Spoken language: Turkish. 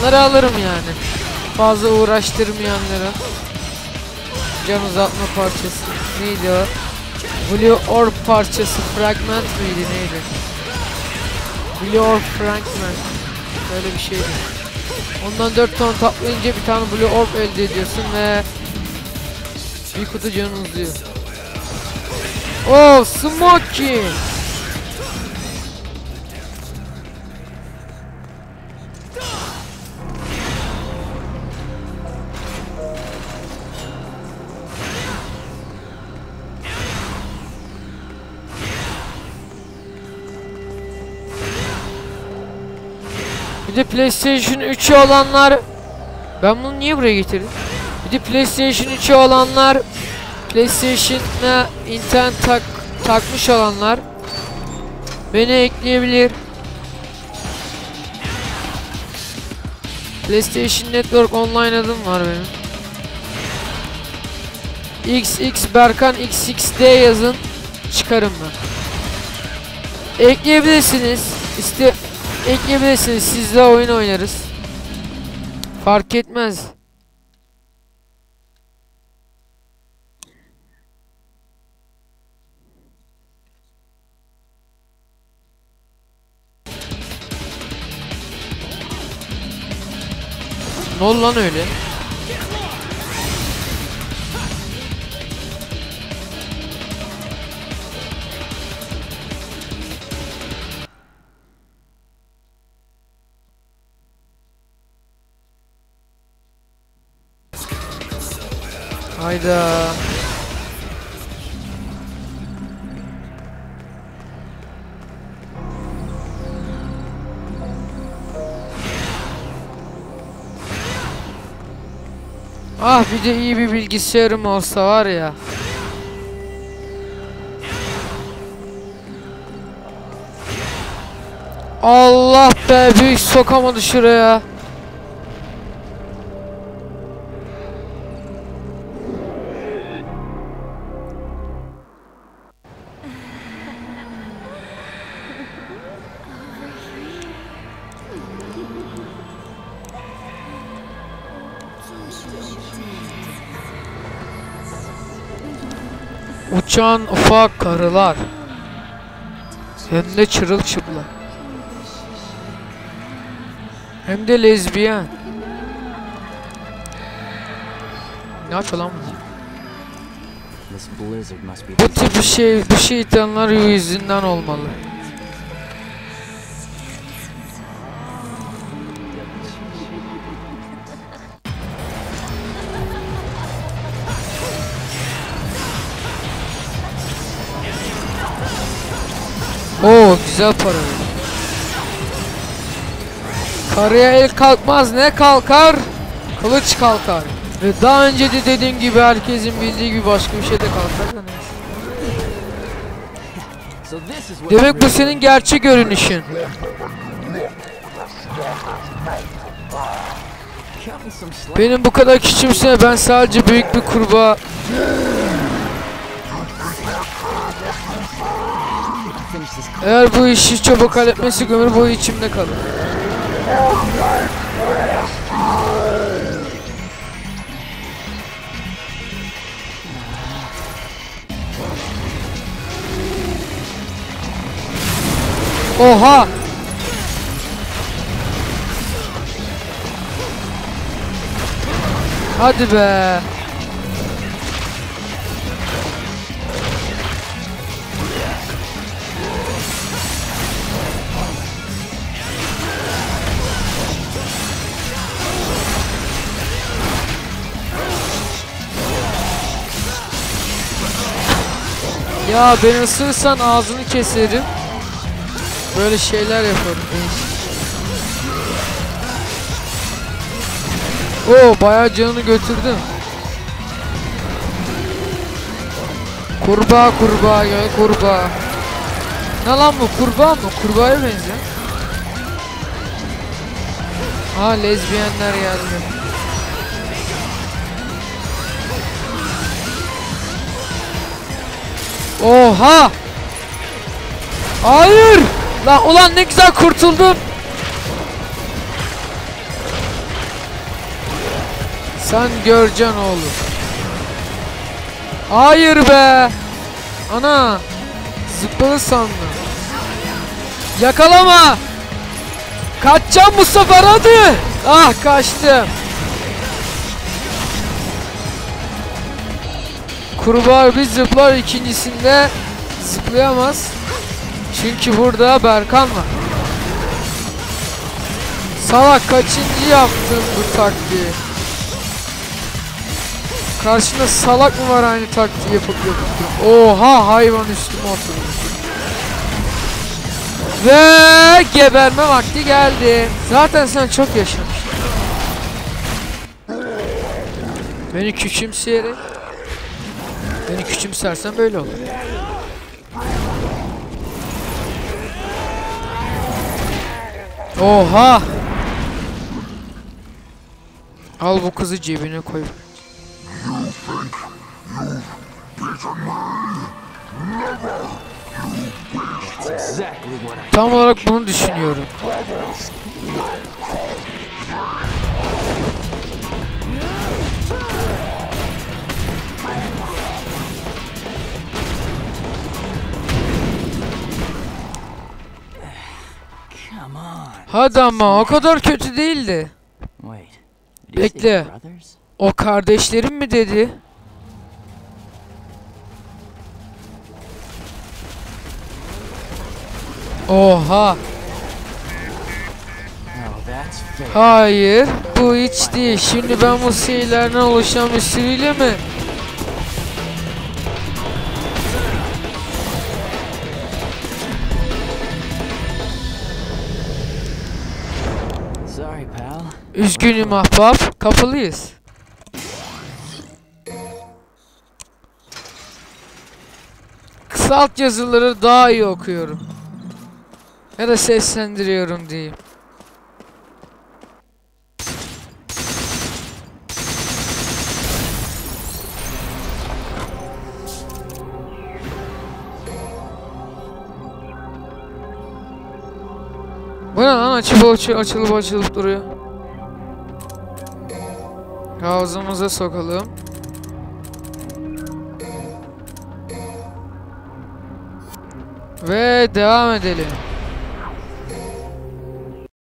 Bunları alırım yani. Fazla uğraştırmayanlara. Can uzatma parçası. Neydi o? Blue Orb parçası. Fragment miydi neydi? Blue Orb Fragment. Böyle bir şeydi. Ondan 4 ton toplayınca bir tane Blue Orb elde ediyorsun ve bir kutu canın uzuyor. Oh, Smokey! Bir de PlayStation 3'ü olanlar Ben bunu niye buraya getirdim? Bir de PlayStation 3'ü olanlar PlayStation'a internet tak takmış olanlar beni ekleyebilir. PlayStation Network Online adım var benim. XX Berkan XXD yazın çıkarım ben. Ekleyebilirsiniz. İste ekleyebilirsiniz. Sizle oyun oynarız. Fark etmez. Ne oldu lan öyle? Hayda. Ah bir de iyi bir bilgisayarım olsa var ya. Allah be büyük sokamadı şuraya. Uçan ufak karılar. Hem de çırılçıplak. Hem de lezbiyen. Ne yapıyor lan bu? Bu tip bir şey, bu şeytanlar yüzünden olmalı. Oo güzel para. Karıya el kalkmaz ne kalkar? Kılıç kalkar. Ve daha önce de dediğim gibi herkesin bildiği gibi başka bir şey de kalkar Demek bu senin gerçek görünüşün. Benim bu kadar küçümsene ben sadece büyük bir kurbağa. Eğer bu işi çabuk halletmesi ömür boyu içimde kalır. Oha! Hadi be. Ya beni ısırırsan ağzını keserim. Böyle şeyler yaparım. Oo bayağı canını götürdüm. Kurbağa kurbağa gel kurbağa. Ne lan bu kurbağa mı? Kurbağaya benziyor. Ha lezbiyenler geldi. Oha! Hayır! Lan ulan ne güzel kurtuldum. Sen göreceksin oğlum. Hayır be. Ana. Zıpladı sandım. Yakalama. Kaçacağım bu sefer hadi. Ah kaçtım. Kurbağa bir zıplar ikincisinde zıplayamaz. Çünkü burada Berkan var. Salak kaçıncı yaptın bu taktiği? Karşında salak mı var aynı taktiği yapıp yapıp? Oha hayvan üstüme oturdu. Ve geberme vakti geldi. Zaten sen çok yaşamıştın. Beni küçümseyerek Beni küçümsersen böyle olur. Oha! Al bu kızı cebine koy. Tam olarak bunu düşünüyorum. Hadi ama o kadar kötü değildi. Bekle. O kardeşlerim mi dedi? Oha. Oh. Hayır. Bu hiç değil. Şimdi ben bu şeylerden oluşan bir sürüyle mi? Üzgünüm ahbap. Kapalıyız. Kısalt yazıları daha iyi okuyorum. Ya da seslendiriyorum diyeyim. Bu ne lan açılıp açılıp açılıp duruyor. Ağzımıza sokalım. Ve devam edelim.